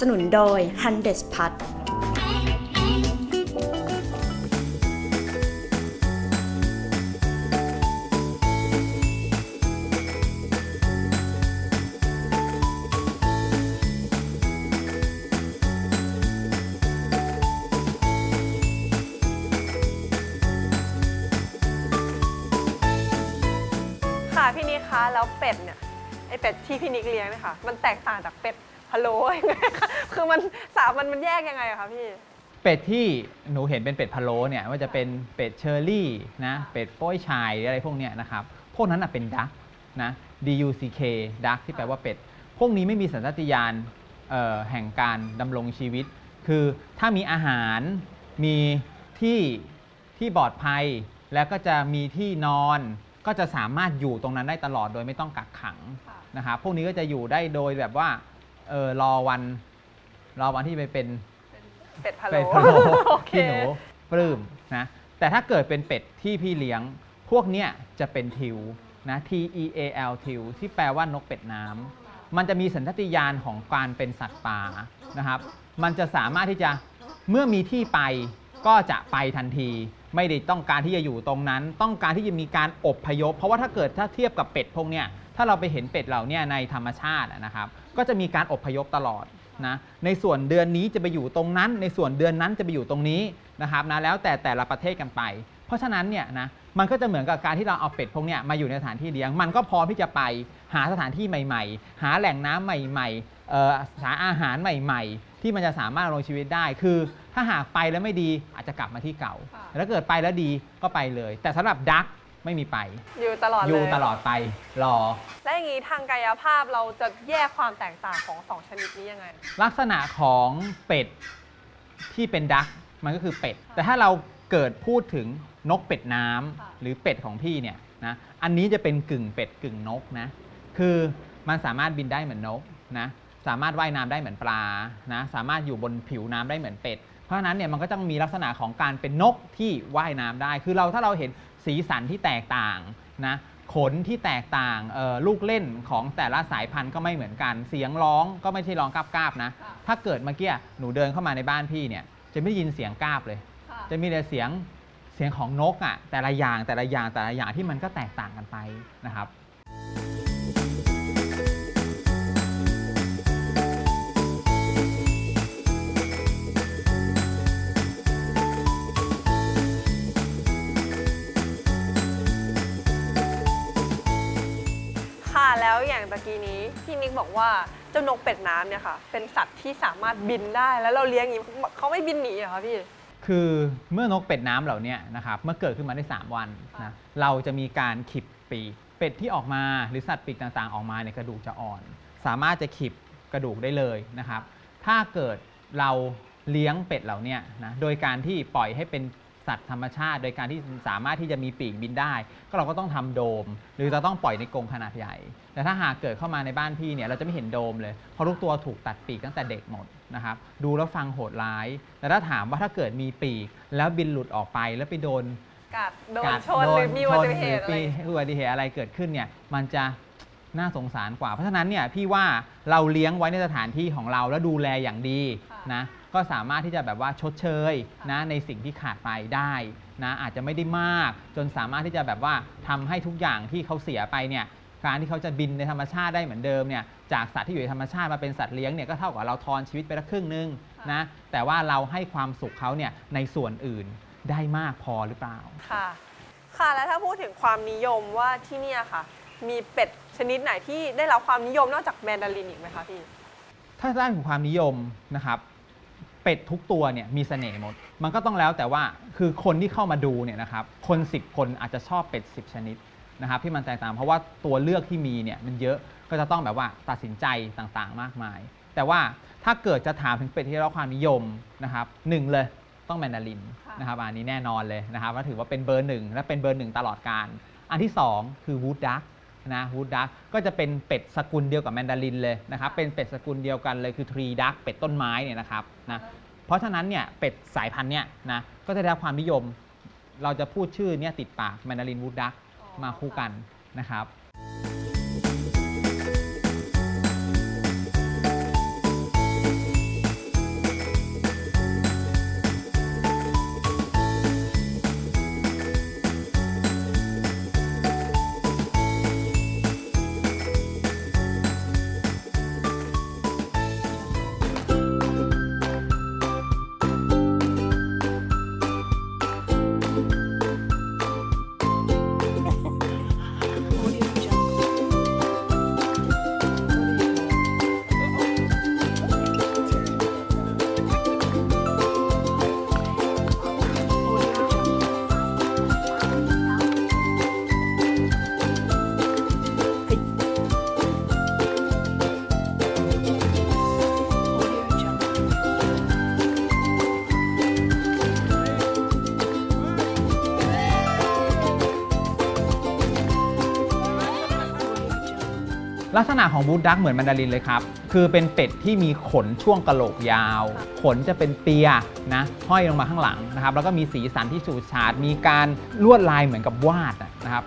สนุนโดย h u n d e s p a t ค่ะพี่นิกคะแล้วเป็ดเนี่ยไอเป็ดที่พี่นิกเลี้ยงเนี่ค่ะมันแตกต่างจากเป็ด พะโลยังไงคะคือมันสามมันมันแยกยังไงอะคะพี่ เป็ดที่หนูเห็นเป็นเป็ดพะโล้เนี่ยว่าจะเป็นเป็ดเชอร์รี่นะเป็ดโป้ยชายหรืออะไรพวกเนี้ยนะครับพวกนั้นนะเป็นดักนะ D U C K ดักที่แปลว่าเป็ด พวกนี้ไม่มีสัญชาตญาณเอ่อแห่งการดำรงชีวิต คือถ้ามีอาหารมีที่ที่ปลอดภัย แล้วก็จะมีที่นอนก็จะสามารถอยู่ตรงนั้นได้ตลอดโดยไม่ต้องกักขังค่ะ นะครับพวกนี้ก็จะอยู่ได้โดยแบบว่า เออรอวัน รอวันที่ไปเป็นเป็ดพะโล้เป็ดพะโล้โอเคที่หนูปลื้มนะแต่ถ้าเกิดเป็นเป็ดที่พี่เลี้ยง พวกเนี้ยจะเป็นทิวนะ T E A L ทิวที่แปลว่านกเป็ดน้ำมันจะมีสัญชาตญาณของการเป็นสัตว์ป่านะครับ มันจะสามารถที่จะเมื่อมีที่ไปก็จะไปทันที ไม่ได้ต้องการที่จะอยู่ตรงนั้น ต้องการที่จะมีการอบพยพ เพราะว่าถ้าเกิดถ้าเทียบกับเป็ดพวกเนี้ย ถ้าเราไปเห็นเป็ดเหล่าเนี้ยในธรรมชาติอะนะครับ ก็จะมีการอบพยพตลอดนะในส่วนเดือนนี้จะไปอยู่ตรงนั้น ในส่วนเดือนนั้นจะไปอยู่ตรงนี้นะครับนะแล้วแต่แต่ละประเทศกันไป เพราะฉะนั้นเนี่ยนะมันก็จะเหมือนกับการที่เราเอาเป็ดพวกเนี้ยมาอยู่ในสถานที่เลี้ยง มันก็พร้อมที่จะไปหาสถานที่ใหม่ ๆ หาแหล่งน้ำใหม่ๆเอ่อหาอาหารใหม่ ๆ ที่มันจะสามารถดำรงชีวิตได้คือ ถ้าหากไปแล้วไม่ดีอาจจะกลับมาที่เก่าค่ะแล้วเกิดไปแล้วดีก็ไปเลย แต่สำหรับดัก ไม่มีไป อยู่ตลอดเลยอยู่ตลอดไปรอ และอย่างนี้ทางกายภาพเราจะแยกความแตกต่างของสองชนิดนี้ยังไง ลักษณะของเป็ดที่เป็นดักมันก็คือเป็ด แต่ถ้าเราเกิดพูดถึงนกเป็ดน้ำค่ะ หรือเป็ดของพี่เนี่ยนะอันนี้จะเป็นกึ่งเป็ดกึ่งนกนะคือมันสามารถบินได้เหมือนนกนะ สามารถว่ายน้ำได้เหมือนปลานะสามารถอยู่บนผิวน้ำได้เหมือนเป็ด เพราะฉะนั้นเนี่ยมันก็ต้องมีลักษณะของการเป็นนกที่ว่ายน้ำได้ คือเราถ้าเราเห็นสีสันที่แตกต่างนะขนที่แตกต่างเอ่อลูกเล่นของแต่ละสายพันธุ์ก็ไม่เหมือนกัน เสียงร้องก็ไม่ใช่ร้องกราบๆนะค่ะถ้าเกิดเมื่อกี้หนูเดินเข้ามาในบ้านพี่เนี่ยจะไม่ได้ยินเสียงกราบเลย จะมีแต่เสียงเสียงของนกอะ่ะแต่ละอย่างแต่ละอย่างแต่ละอย่างที่มันก็แตกต่างกันไปนะครับ แล้วอย่างตะกี้นี้พี่นิกบอกว่าเจ้านกเป็ดน้ำเนี่ยค่ะ เป็นสัตว์ที่สามารถบินได้แล้วเราเลี้ยงอย่างนี้เขาไม่บินหนีเหรอคะพี่ คือเมื่อนกเป็ดน้ำเหล่าเนี้นะครับเมื่อเกิดขึ้นมาได้ 3 วันค่ะนะเราจะมีการขีบปีกเป็ดที่ออกมาหรือสัตว์ปีกต่างๆ ออกมาเนี่ยกระดูกจะอ่อน สามารถจะขีบกระดูกได้เลยนะครับ ถ้าเกิดเราเลี้ยงเป็ดเหล่าเนี้นะโดยการที่ปล่อยให้เป็น สัตว์ธรรมชาติ โดยการที่สามารถที่จะมีปีกบินได้ ก็เราก็ต้องทำโดม หรือจะต้องปล่อยในกรงขนาดใหญ่ แต่ถ้าหากเกิดเข้ามาในบ้านพี่เนี่ยเราจะไม่เห็นโดมเลยเพราะทุกตัวถูกตัดปีกตั้งแต่เด็กหมดนะครับดูแล้วฟังโหดร้ายแต่ถ้าถามว่าถ้าเกิดมีปีก แล้วบินหลุดออกไปแล้วไปโดนกัดโดนกัดชนหรือมีอุบัติเหตุชนอะไรหรือมีอุบัติเหตุอะไรเกิดขึ้นเนี่ยมันจะน่าสงสารกว่า เพราะฉะนั้นเนี่ยพี่ว่าเราเลี้ยงไว้ในสถานที่ของเราแล้วดูแลอย่างดีค่ะนะ ก็สามารถที่จะแบบว่าชดเชยนะในสิ่งที่ขาดไปได้นะอาจจะไม่ได้มาก จนสามารถที่จะแบบว่าทำให้ทุกอย่างที่เขาเสียไปเนี่ยการที่เขาจะบินในธรรมชาติได้เหมือนเดิมเนี่ยจากสัตว์ที่อยู่ในธรรมชาติมาเป็นสัตว์เลี้ยงเนี่ยก็เท่ากับเราทอนชีวิตไปละครึ่งหนึงนะแต่ว่าเราให้ความสุขเขาเนี่ยในส่วนอื่นได้มากพอหรือเปล่าค่ะ ค่ะแล้วถ้าพูดถึงความนิยมว่าที่เนี่ยค่ะ มีเป็ดชนิดไหนที่ได้รับความนิยมนอกจากแมนดารินอีกไหมคะพี่ถ้าด้านของความนิยมนะครับ เป็ดทุกตัวเนี่ยมีเสน่ห์หมด มันก็ต้องแล้วแต่ว่าคือคนที่เข้ามาดูเนี่ยนะครับคน 10 คนอาจจะชอบเป็ด 10 ชนิดนะครับที่มันแตกต่างเพราะว่าตัวเลือกที่มีเนี่ยมันเยอะก็จะต้องแบบว่าตัดสินใจต่างๆ มากมาย แต่ว่าถ้าเกิดจะถามถึงเป็ดที่ได้รับความนิยมนะครับหนึ่งเลยต้องแมนดารินนะครับอันนี้แน่นอนเลยนะครับว่าถือว่าเป็นเบอร์หนึ่งและเป็นเบอร์หนึ่งตลอดการ อันที่สองคือวูดดัก นะวูดดักก็จะเป็นเป็ดสกุลเดียวกับแมนดารินเลยนะครับเป็นเป็ดสกุลเดียวกันเลยคือทรีดักเป็ดต้นไม้เนี่ยนะครับนะเพราะฉะนั้นเนี่ยเป็ดสายพันธุ์เนี่ยนะก็จะได้รับความนิยม เราจะพูดชื่อเนี่ยติดปากแมนดารินวูดดักมาคู่กันนะครับ ลักษณะของบูดดักเหมือนแมนดารินเลยครับ คือเป็นเป็ดที่มีขนช่วงกระโหลกยาว ขนจะเป็นเปียนะห้อยลงมาข้างหลังนะครับ แล้วก็มีสีสันที่ฉูดฉาด มีการลวดลายเหมือนกับวาดนะครับ